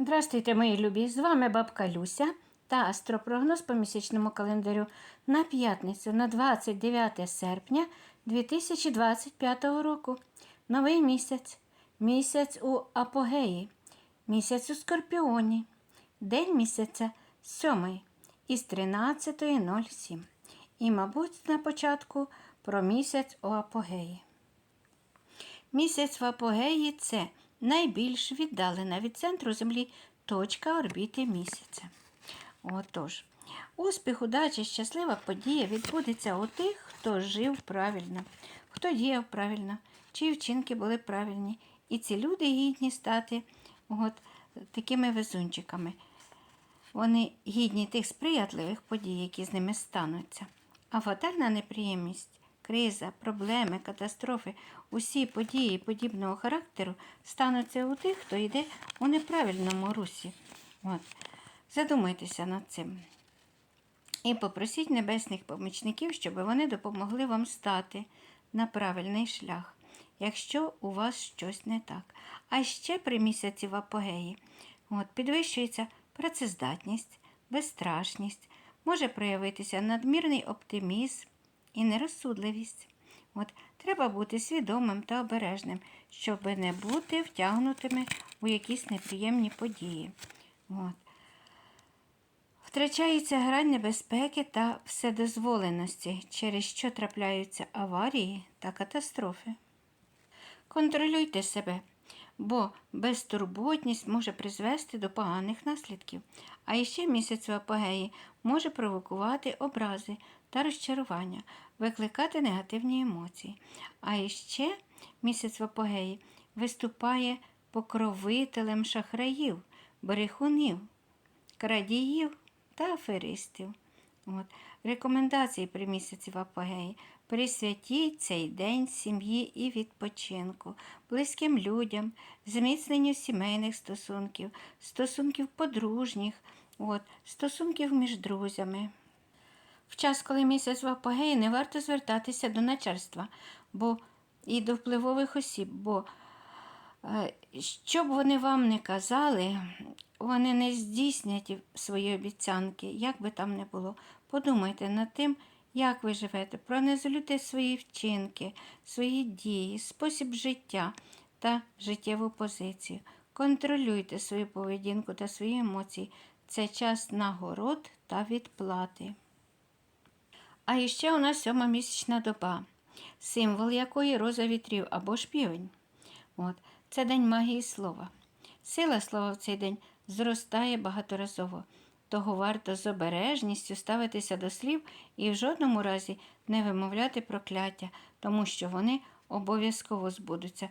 Здравствуйте, мої любі! З вами бабка Люся та астропрогноз по місячному календарю на п'ятницю на 29 серпня 2025 року. Новий місяць. Місяць у апогеї, місяць у скорпіоні. День місяця сьомий із 13.07. І, мабуть, на початку про місяць у апогеї. Місяць в апогеї це найбільш віддалена від центру Землі точка орбіти місяця. Отож, успіх, удача, щаслива подія відбудеться у тих, хто жив правильно, хто діяв правильно, чиї вчинки були правильні. І ці люди гідні стати от, такими везунчиками. Вони гідні тих сприятливих подій, які з ними стануться. А фатальна неприємність, криза, проблеми, катастрофи, усі події подібного характеру стануться у тих, хто йде у неправильному русі. От. Задумайтеся над цим. І попросіть небесних помічників, щоб вони допомогли вам стати на правильний шлях, якщо у вас щось не так. А ще при місяці в апогеї от, підвищується працездатність, безстрашність, може проявитися надмірний оптимізм і нерозсудливість. От, Треба бути свідомим та обережним, щоб не бути втягнутими у якісь неприємні події. От. Втрачається грань небезпеки та вседозволеності, через що трапляються аварії та катастрофи. Контролюйте себе, бо безтурботність може призвести до поганих наслідків, а іще місяць в апогеї може провокувати образи та розчарування, викликати негативні емоції. А іще місяць в апогеї виступає покровителем шахраїв, брехунів, крадіїв та аферистів. От. Рекомендації при місяці в апогеї. Присвятіть цей день сім'ї і відпочинку, близьким людям, зміцненню сімейних стосунків, стосунків подружніх, от, стосунків між друзями. В час, коли місяць в апогеї, не варто звертатися до начальства бо і до впливових осіб, бо е, що б вони вам не казали, вони не здійснять свої обіцянки, як би там не було. Подумайте над тим, як ви живете, проаналізуйте свої вчинки, свої дії, спосіб життя та життєву позицію. Контролюйте свою поведінку та свої емоції. Це час нагород та відплати. А іще у нас сьома місячна доба, символ якої роза вітрів або ж півень. От. Це день магії слова. Сила слова в цей день зростає багаторазово, того варто з обережністю ставитися до слів і в жодному разі не вимовляти прокляття, тому що вони обов'язково збудуться.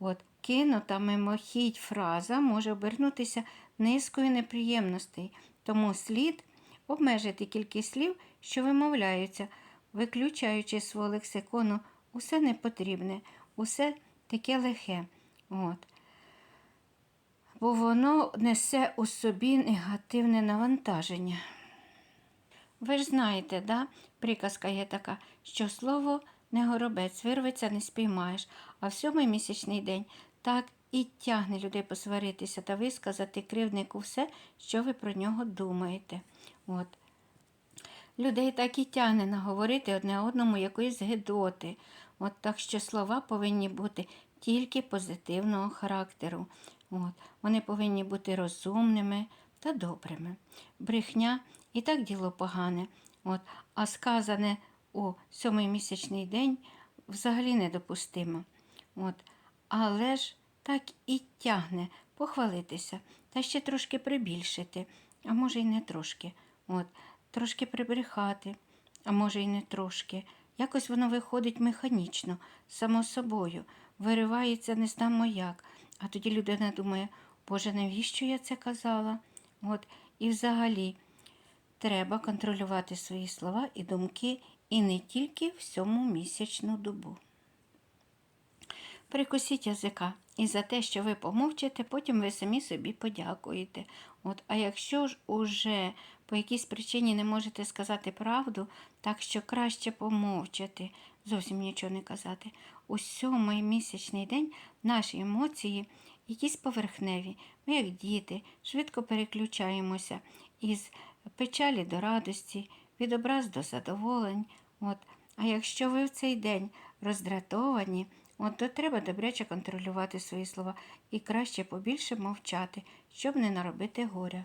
От, кинута мимохідь фраза може обернутися низкою неприємностей, тому слід обмежити кількість слів, що вимовляються, виключаючи свого лексикону усе непотрібне, усе таке лихе. От. Бо воно несе у собі негативне навантаження. Ви ж знаєте, да? приказка є така, що слово не горобець, вирветься, не спіймаєш, а в сьомий місячний день так і тягне людей посваритися та висказати кривднику все, що ви про нього думаєте. От. Людей так і тягне наговорити одне одному якоїсь гидоти. От Так що слова повинні бути тільки позитивного характеру. От. Вони повинні бути розумними та добрими. Брехня і так діло погане. От. А сказане у сьомий місячний день взагалі недопустимо. От. Але ж так і тягне похвалитися та ще трошки прибільшити, а може й не трошки. От. Трошки прибрехати, а може й не трошки. Якось воно виходить механічно, само собою, виривається не знамо як. А тоді людина думає, Боже, навіщо я це казала? От, І взагалі треба контролювати свої слова і думки і не тільки в сьому місячну добу. Прикусіть язика і за те, що ви помовчите, потім ви самі собі подякуєте. От, А якщо ж уже по якійсь причині не можете сказати правду, так що краще помовчати, зовсім нічого не казати. У сьомий місячний день наші емоції якісь поверхневі. Ми, як діти, швидко переключаємося із печалі до радості, від образ до задоволень. От. А якщо ви в цей день роздратовані, от то треба добряче контролювати свої слова і краще побільше мовчати, щоб не наробити горя.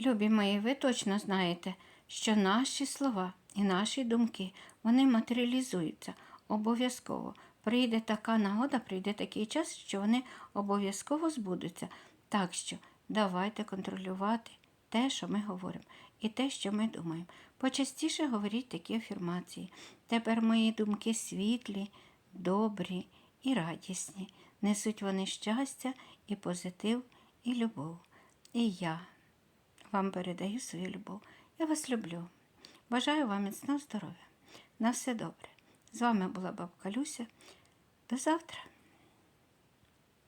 Любі мої, ви точно знаєте, що наші слова і наші думки вони матеріалізуються обов'язково. Прийде така нагода, прийде такий час, що вони обов'язково збудуться. Так що давайте контролювати те, що ми говоримо, і те, що ми думаємо. Почастіше говоріть такі афірмації. Тепер мої думки світлі, добрі і радісні. Несуть вони щастя і позитив, і любов. І я вам передаю свою любов. Я вас люблю. Бажаю вам міцного здоров'я. На все добре. З вами була бабка Люся. До завтра.